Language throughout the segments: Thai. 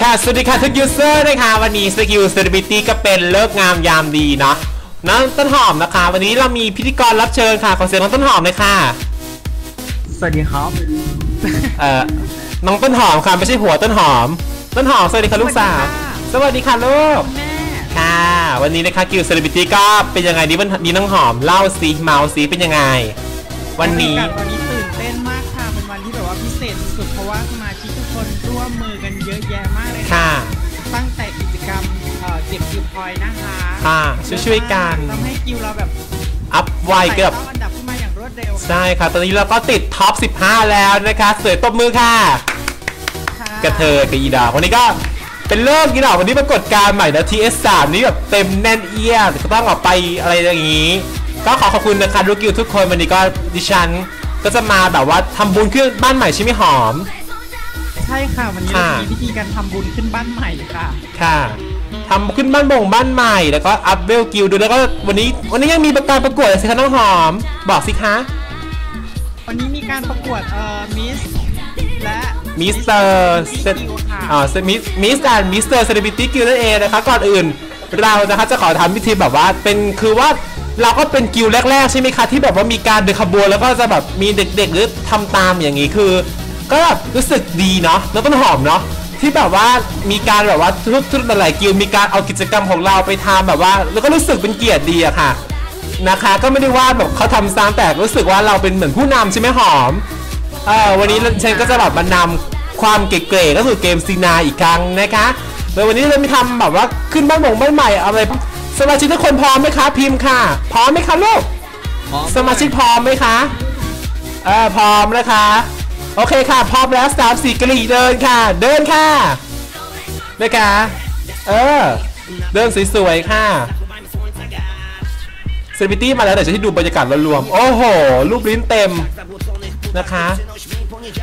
ค่ะสวัสดีค่ะทุกยูเซอร์นะคะวันนี้สกิลเซเลบริตี้ก็เป็นเลิกงามยามดีเนาะน้องต้นหอมนะคะ วันนี้เรามีพิธีกรรับเชิญค่ะ ขอเสียงน้องต้นหอมเลยค่ะ สวัสดีครับ เอ่อ น้องต้นหอมค่ะไม่ใช่หัวต้นหอม ต้นหอมสวัสดีค่ะลูกสาว สวัสดีค่ะลูก แม่ ค่ะ วันนี้นะคะกิลเซเลบริตี้ก็เป็นยังไงดีวันนี้น้องหอมเล่าซีเมาซีเป็นยังไง วันนี้ บรรยากาศวันนี้ตื่นเต้นมากค่ะ เป็นวันที่แบบว่าพิเศษสุดๆเพราะว่าสมาชิกทุก คนร่วมมือกันเยอะแยะมากเลยค่ะ ตั้งแต่กิจกรรมเอ่อเก็บกิวพอยต์นะคะค่ะช่วยๆกันทำให้กิวเราแบบอัพไวเกือบไต่เต้าอันดับขึ้นมาอย่างรวดเร็วใช่ค่ะตอนนี้เราก็ติดท็อป 15 แล้วนะคะสวยตบมือค่ะค่ะกระเทยกับอีดาววันนี้ก็เป็นเริ่มกีฬาวันนี้ปรากฏการณ์ใหม่นะ TS3 นี่แบบเต็มแน่นเอียดก็ต้องออกไปอะไรอย่างนี้ ก็ขอขอบคุณนะคะลูกกิวทุกคนวันนี้ก็ดิฉันก็จะมาแบบว่าทำบุญขึ้นบ้านใหม่ใช่ไหมหอมใช่ค่ะวันนี้ค่ะเรามีพิธีการทำบุญขึ้นบ้านใหม่ค่ะ ค่ะทำขึ้นบ้านบ่งบ้านใหม่แล้วก็อัพเวลกิลด้วยแล้วก็วันนี้ วันนี้ยังมีการประกวดอะไรสิคะน้องหอม บอกสิคะ วันนี้มีการประกวดเอ่อมิสและมิสเตอร์เซกิวค่ะอ่ามิสมิสแอนมิสเตอร์เซเลบริตี้กิลนั่นเองนะคะก่อนอื่น เรานะคะจะขอทำพิธีแบบว่าเป็นคือว่าเราก็เป็นกิลแรกๆใช่ไหมคะที่แบบว่ามีการเดินขบวนแล้วก็จะแบบมีเด็กๆหรือทำตามอย่างนี้คือ ก็แบบรู้สึกดีเนาะแล้วต้นหอมเนาะที่แบบว่ามีการแบบว่าทุกทุกหลายๆกิลมีการเอากิจกรรมของเราไปทำแบบว่า แล้วก็รู้สึกเป็นเกียรติดีอะค่ะนะคะ ก็ไม่ได้ว่าแบบเขาทำซ้ำแต่รู้สึกว่าเราเป็นเหมือนผู้นำใช่ไหมหอมเออวันนี้ฉันก็จะแบบมานำความเก๋ๆก็คือเกมซีนาอีกครั้งนะคะโดยวันนี้เรามีทำแบบว่าขึ้นบ้านหมงบ้านใหม่เอาอะไรสมาชิกทุกคนพร้อมไหมคะพิมพ์ค่ะ พร้อมไหมคะลูกสมาชิกพร้อมไหมคะเออพร้อมนะคะ โอเคค่ะ พร้อมแล้วสามสี่กี่เดินค่ะ เดินค่ะนะคะเออ เดินสวยๆค่ะเซเลบริตี้มาแล้วเดี๋ยวจะให้ดูบรรยากาศรวมๆโอ้โห รูปลิ้นเต็มนะคะ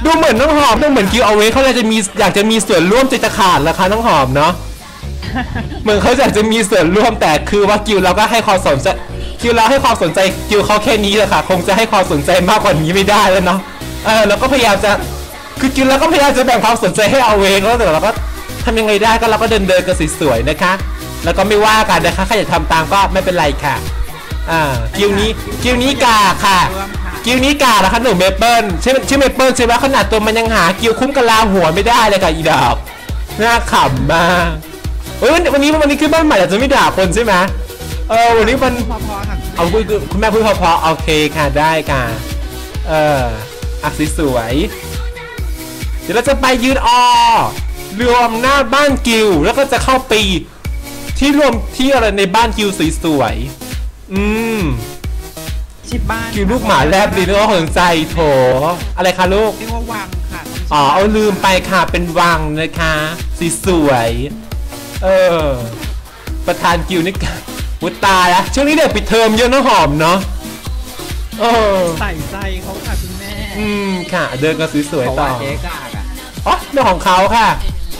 ดูเหมือนน้องหอมดูเหมือนกิวเอาไว้เขาอยากจะมีอยากจะมีส่วนร่วมใจจะขาดแล้วคะน้องหอมเนาะเหมือนเขาอยากจะมีส่วนร่วมแต่คือว่ากิวเราก็ให้ความสนใจกิวเราให้ความสนใจกิวเขาแค่นี้แหละค่ะ คงจะให้ความสนใจมากกว่านี้ไม่ได้แล้วเนาะ เออเราก็พยายามจะคือกิวเราก็พยายามจะแบ่งความสนใจให้เอาเวงแล้วแต่เราก็ทำยังไงได้ก็เราก็เดินเดินๆกันสวยๆนะคะ แล้วก็ไม่ว่ากันนะคะใครอยากทำตามก็ไม่เป็นไรค่ะอ่ากิวนี้กิวนี้กาค่ะร่วมค่ะกิวนี้กาแล้วคะหนูเมเปิลชื่อชื่อเมเปิลใช่ไหมขนาดตัวมันยังหากิวคุ้มกะลาหัวไม่ได้เลยค่ะอีดอกน่าขำมากเฮ้ยวันวันนี้วันนี้ขึ้นบ้านใหม่แต่จะไม่ด่าคนใช่ไหมเออวันนี้มันพอๆค่ะเอาคุยกับคุณแม่พูดพอๆโอเคค่ะได้ค่ะเออ อักสวยๆเดี๋ยวเราจะไปยืนออรวมหน้าบ้านกิวแล้วก็จะเข้าไปที่รวมที่อะไรในบ้านกิวสวยๆอืมชิดบ้านกิวลูกหมาแลบดีนึกว่าสนใจโถอะไรคะลูกเรียกว่าวังค่ะอ๋อเอาลืมไปค่ะเป็นวังนะคะสีสวยๆเออ ประธานกิวนี่กวุตายละช่วงนี้เด็กปิดเทอมเยอะนะหอมเนาะเออใส่ใจเขาค่ะคุณแม่ อืมค่ะ เดินกันสวยเพราะๆต่ว่าอเจ๊กากอะอ๋อเรื่องของเขาค่ะ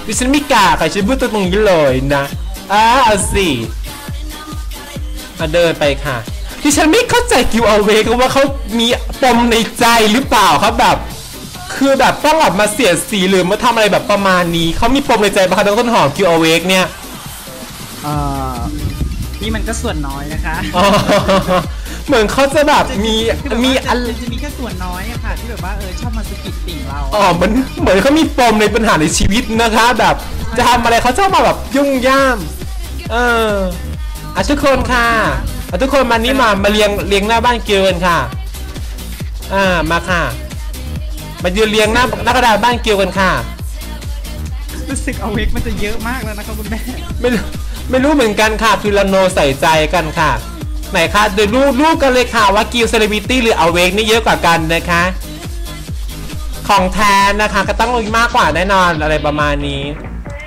ดิฉันไม่กล้าค่ะฉันพูดตรงนี้เลยนะอ่าเอาสิมาเดินไปค่ะดิฉันไม่เข้าใจกิวเอาเวกว่าเขามีปมในใจหรือเปล่าครับแบบ คือแบบต้องออกมาเสียดสีหรือมาทำอะไรแบบประมาณนี้เขามีปมในใจปะคะน้องต้นหอมกิวเอาเวกเนี่ย เอ่อนี่มันก็ส่วนน้อยนะคะ อ๋อ เหมือนเขาจะแบบมีคือแบบว่ามีจะอะไรจะมีแค่ส่วนน้อยอะค่ะ ที่แบบว่าเออชอบมาสะกิดติ่งเราอ๋อเหมือนเหมือนเขามีปมในปัญหาในชีวิตนะคะ แบบ จะทำอะไรเขาชอบมาแบบยุ่งย่าม เอออะทุกคนค่ะอะทุกคนมานี่มามาเรียงเรียงหน้าบ้านเกลกันค่ะ อ่ามาค่ะ มายืนเรียงหน้าหน้ากระดาษบ้านเกลกันค่ะ รู้สึกเอาเวกมันจะเยอะมากแล้วนะคะคุณแม่ ไม่รู้ไม่รู้เหมือนกันค่ะคือละโนใส่ใจกันค่ะ ไหนคะเดี๋ยวรู้รู้กันเลยค่ะว่ากิลเซเลบิตี้หรือเอาเวกนี่เยอะกว่ากันนะคะ ของแทนนะคะก็ต้องมีมากกว่าแน่นอนอะไรประมาณนี้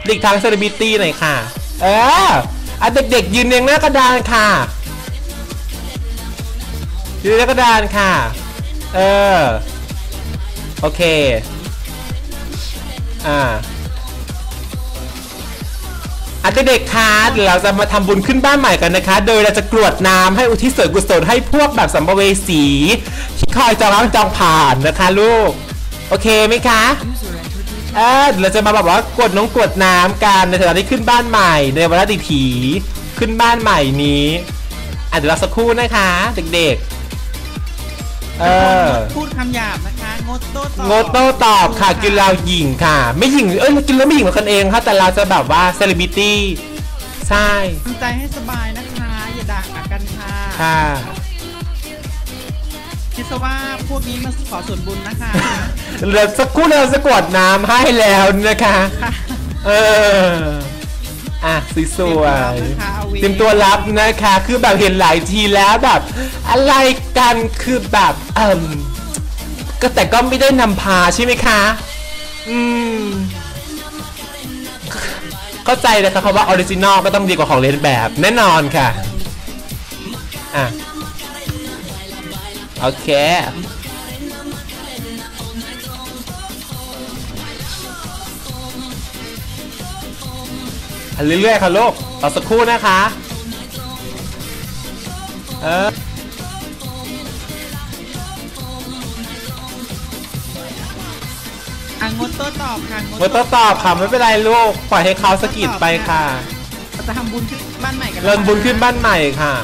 เด็กทางเซเลบิตี้หน่อยค่ะ เอออะเด็กๆยืนเรียงหน้ากระดานค่ะยืนหน้ากระดานค่ะ เออ โอเค อ่า อาเด็กๆคะเดี๋ยวเราจะมาทำบุญขึ้นบ้านใหม่กันนะคะ โดยเราจะกรวดน้ำให้อุทิศส่วนกุศลให้พวกแบบสัมภเวสีที่คอยจองร้างจองผ่านนะคะลูก โอเคไหมคะเออเราจะมาแบบว่ากดน้องกดน้ำกันในฐานะที่ขึ้นบ้านใหม่ในวันดิถีขึ้นบ้านใหม่นี้อะเดี๋ยวเราสักครู่นะคะ เด็กๆ เออ พูดคำหยาบนะคะงดโต้ตอบโงโต้ตอบค่ะกินเราหญิงค่ะ ไม่หญิงเอ้ยกินแล้วไม่หญิงเหมือนกันเองค่ะแต่เราจะแบบว่าเซเลบริตี้ใช่ทำใจให้สบายนะคะ อย่าด่ากันค่ะค่ะคิดซะว่าพวกนี้มาขอส่วนบุญนะคะเดี๋ยวสักครู่เราจะกดน้ำให้แล้วนะคะค่ะเออ อะสวยๆเตรียมตัวรับนะคะเอา เวเตรียมตัวรับนะคะ คือแบบเห็นหลายทีแล้วแบบ อะไรกันคือแบบเอ่มก็แต่ก็ไม่ได้นำพาใช่ไหมคะ อืม เข้าใจนะคะคำว่าออริจินอลก็ต้องดีกว่าของเลนแบบแน่นอนค่ะ อะ โอเคอันเรื่อยๆค่ะลูก อสักครู่นะคะ เอออะงดโต้ตอบค่ะงดโต้ตอบค่ะไม่เป็นไรลูกปล่อยให้เขาสะกิดไปค่ะเราจะทำบุญขึ้นบ้านใหม่กันแล้วเริ่มบุญขึ้นบ้านใหม่ค่ะ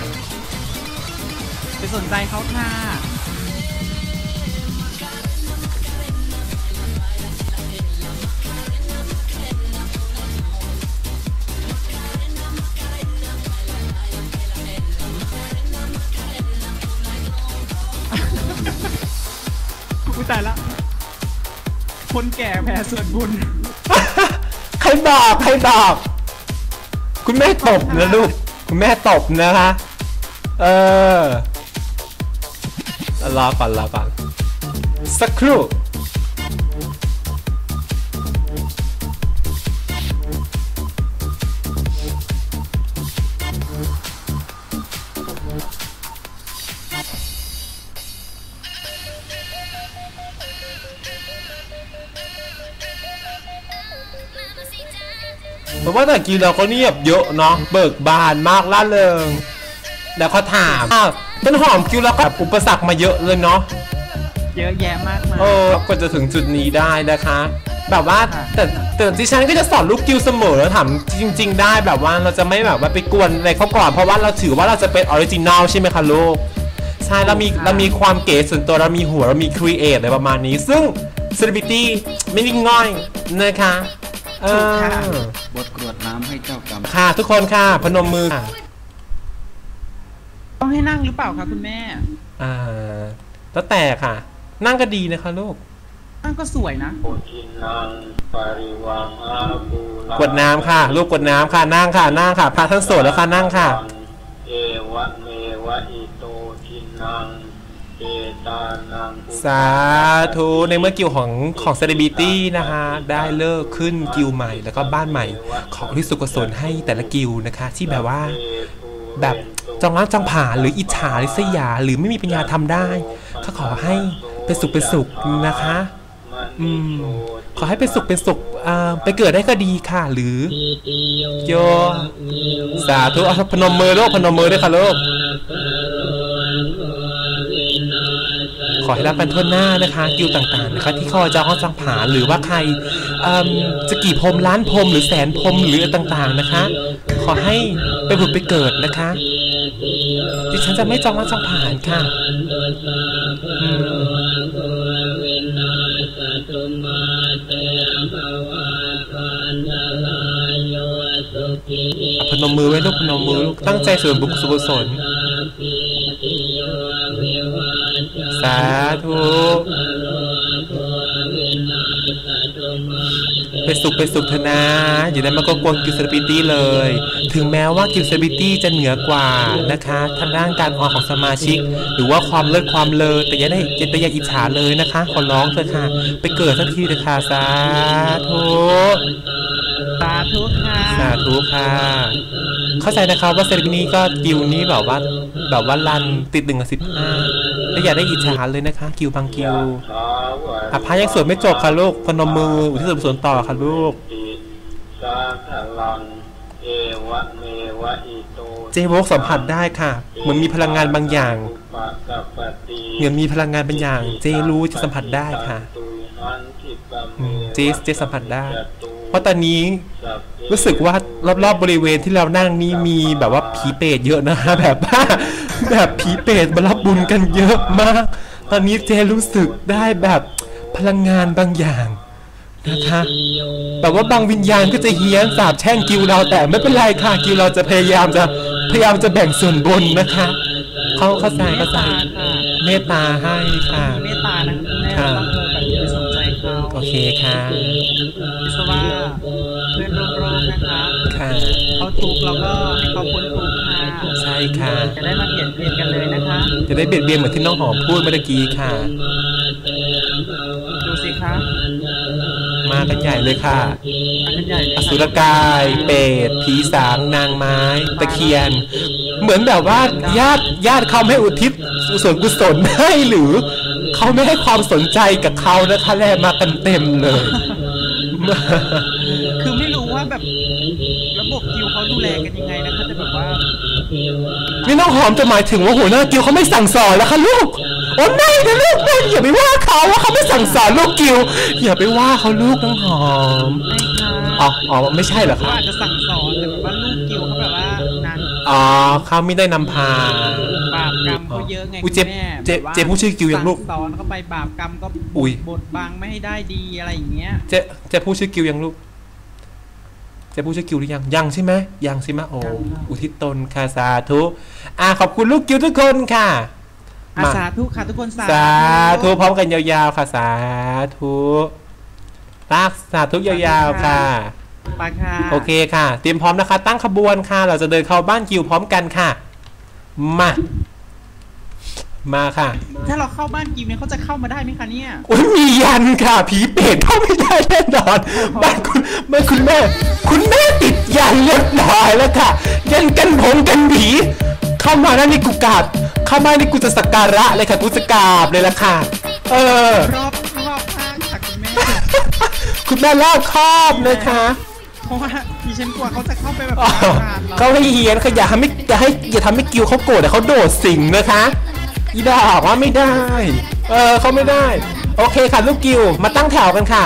ไปสนใจเขาค่ะ ตายละ คนแก่แพ้ส่วนบุญ ใครบอกใครบอกคุณแม่ตบนะลูก คุณแม่ตบนะคะ เออรอก่อนรอก่อนสักครู่ ราะว่าแต่กีเราก็เนียบเยอะเนาะเบิกบานมากล่าเริงแล้วเขาถามอ้าวต้นหอมคิวเราก็อุปสรรคมาเยอะเลยเนาะเยอะแยะมากมายเออกว่าจะถึงจุดนี้ได้นะคะ แบบว่าค่ะ แต่แต่ดิฉันก็จะสอนลูกกิวเสมอแล้วถามจริง ๆ ได้แบบว่าเราจะไม่แบบว่าไปกวนอะไรเขาก่อนเพราะว่าเราถือว่าเราจะเป็นออริจินอลใช่ไหมคะลูก ใช่เรามีเรามีความเก๋ส่วนตัวเรามีหัวเรามีครีเอทอะไรประมาณนี้ ซึ่งเซเลบริตี้ไม่ได้ง่อยนะคะ เออบทกรวดน้ำให้เจ้ากรรม ค่ะ ทุกคนค่ะ พนมมือค่ะต้องให้นั่งหรือเปล่าคะคุณแม่ อ่าแล้วแต่ค่ะ นั่งก็ดีนะคะลูกนั่งก็สวยนะปุถินังปริวังอาภูลังกดน้ำค่ะ ลูกกดน้ำค่ะ นั่งค่ะ นั่งค่ะพระท่านโสดแล้วค่ะ นั่งค่ะ สาธุในเมื่อกิวของของเซเลบริตี้นะคะ ได้เลิกขึ้นกิวใหม่ แล้วก็บ้านใหม่ของที่สุกศลให้แต่ละกิวนะคะ ที่แบบว่าแบบจองรักจองผ่านหรืออิจฉาริษยา หรือไม่มีปัญญาทำได้ก็ขอให้เป็นสุขเป็นสุขนะคะ อืมขอให้เป็นสุขเป็นสุขอ่าไปเกิดได้ก็ดีค่ะ หรือโยสาธุเอาพนมมือลูกพนมมือด้วยค่ะลูก ขอให้รับกันทั่วหน้านะคะกิวต่างๆนะคะที่คอจอห้องจองผานหรือว่าใครจะกี่พรมล้านพรมหรือแสนพรมหรืออะไรต่างๆนะคะ ขอให้ไปผุดไปเกิดนะคะดิฉันจะไม่จองห้องจองผานค่ะพนมมือไว้ลูกพนมมือลูกตั้งใจสริมบุญสุขสน สาธุไปสุขไปสุขเถอะนะอย่าได้มาก็กวนกิวเซอร์บิตี้เลย ถึงแม้ว่ากิวเซอร์บิตี้จะเหนือกว่านะคะทางด้านการออนของสมาชิก หรือว่าความเลิศความเลอแต่อย่าได้แต่อย่าอิจฉาเลยนะคะ ขอร้องเถอะค่ะ ไปเกิดสักทีเถอะค่ะสาธุสาธุค่ะสาธุค่ะ เข้าใจนะครับว่าเซเลบนี้ก็กิวนี้แบบว่าแบบว่ารันติดหนึ่งกับสิบห้า และอย่าได้อิจฉาเลยนะคะกิวบางกิวสาวะอภัยยังสวดไม่จบค่ะลูกพนมมืออุทิศส่วนต่อค่ะลูกเอวะเมวะอิโตเจวกสัมผัสได้ค่ะ เหมือนมีพลังงานบางอย่างเหมือนมีพลังงานบางอย่าง เจรู้จะสัมผัสได้ค่ะเจสเจสัมผัสได้ เพราะตอนนี้รู้สึกว่ารอบๆบริเวณที่เรานั่งนี้มีแบบว่าผีเปรตเยอะนะแบบว่าแบบผีเปรตมารับบุญกันเยอะมาก ตอนนี้เจรู้สึกได้แบบพลังงานบางอย่างนะคะแบบว่าบางวิญญาณก็จะเฮี้ยนสาบแช่งกิวเราแต่ไม่เป็นไรค่ะกิวเราจะพยายามจะพยายามจะแบ่งส่วนบนนะคะเขาเข้าใจเข้าใจเมตตาให้ค่ะมีเมตตานะคุณแม่ค่ะ โอเคค่ะคิดซะว่าเพื่อนร่วมโลกนะคะค่ะเขาทุกข์เราก็ให้เขาพ้นทุกข์ค่ะใช่ค่ะ จะได้มาเปลี่ยนเปลี่ยนกันเลยนะคะ จะได้เบียดเบียนเหมือนที่น้องหอมพูดเมื่อกี้ค่ะ ดูสิคะมากันใหญ่เลยค่ะอันนั้นใหญ่อสุรกาย เปรตผีสาง นางไม้ ตะเคียน เหมือนแบบว่าญาติญาติเขาไม่อุทิศส่วนกุศลให้หรือ เขาไม่ให้ความสนใจกับเขานะคะแลมากันเต็มเลย คือไม่รู้ว่าแบบระบบกิวเขาดูแลกันยังไงนะคะแต่แบบว่านี่น้องหอมจะหมายถึงว่าหัวหน้ากิวเขาไม่สั่งสอนแล้วคะลูกโอ้ไม่นะลูกไม่อย่าไปว่าเขาว่าเขาไม่สั่งสอนลูกกิวอย่าไปว่าเขาลูกน้องหอมไม่ค่ะอ๋ออ๋อไม่ใช่เหรอเขาคะอาจจะสั่งสอนแต่แบบว่าลูกกิวเขาแบบว่านั้นอ๋อเขาไม่ได้นำพาบาปก รรมเขาเยอะไงอุ๊คุยณเจ๊แม่เจ๊แบบว่าเจ๊พูดชื่อกิวยังลูกสั่สอนเข้าไปบาปกรรมก็อุ๊ยบดบังไม่ให้ได้ดีอะไรอย่างเงี้ยเจะจะพูดชื่อกิวยังลูกเจะพูดชื่อกิวหรือยังยังใช่ไหมยังใช่ไหมโอ้อุทิศตนค่ะสาธุอ่าขอบคุณลูกกิวทุกคนค่ะอามาสาธุค่ะทุกคนสาสาธุพร้อมกันยาวๆค่ะสาธุรักสาธุยาวๆค่ะปาค่ะโอเคค่ะ เตรียมพร้อมนะคะ ตั้งขบวนค่ะ เราจะเดินเข้าบ้านกิวพร้อมกันค่ะ มา มาค่ะ ถ้าเราเข้าบ้านกิวเนี่ยเขาจะเข้ามาได้ไหมคะเนี่ยโอ้ยมียันค่ะ ผีเปรตเข้าไม่ได้แน่นอนบ้านคุณบ้านคุณแม่ คุณแม่ติดยันเรียบร้อยแล้วค่ะ ยันกันผงกันผี เข้ามาแล้วนี่กูกราบเข้ามานี่กูจะสักการะเลยค่ะกูจะกราบเลยละค่ะ เออรอบรอบข้างค่ะคุณแม่ คุณแม่รอบครอบนะคะเพราะว่าดิฉันกลัวเขาจะเข้าไปแบบอ๋อทานเราเขาให้เฮียนค่ะอย่าทำให้อย่าให้อย่าทำให้กิวเขาโกรธแต่เขาโดดสิงนะคะ อีดอกว่าไม่ได้ เออเขาไม่ได้ โอเคค่ะลูกกิวมาตั้งแถวกันค่ะ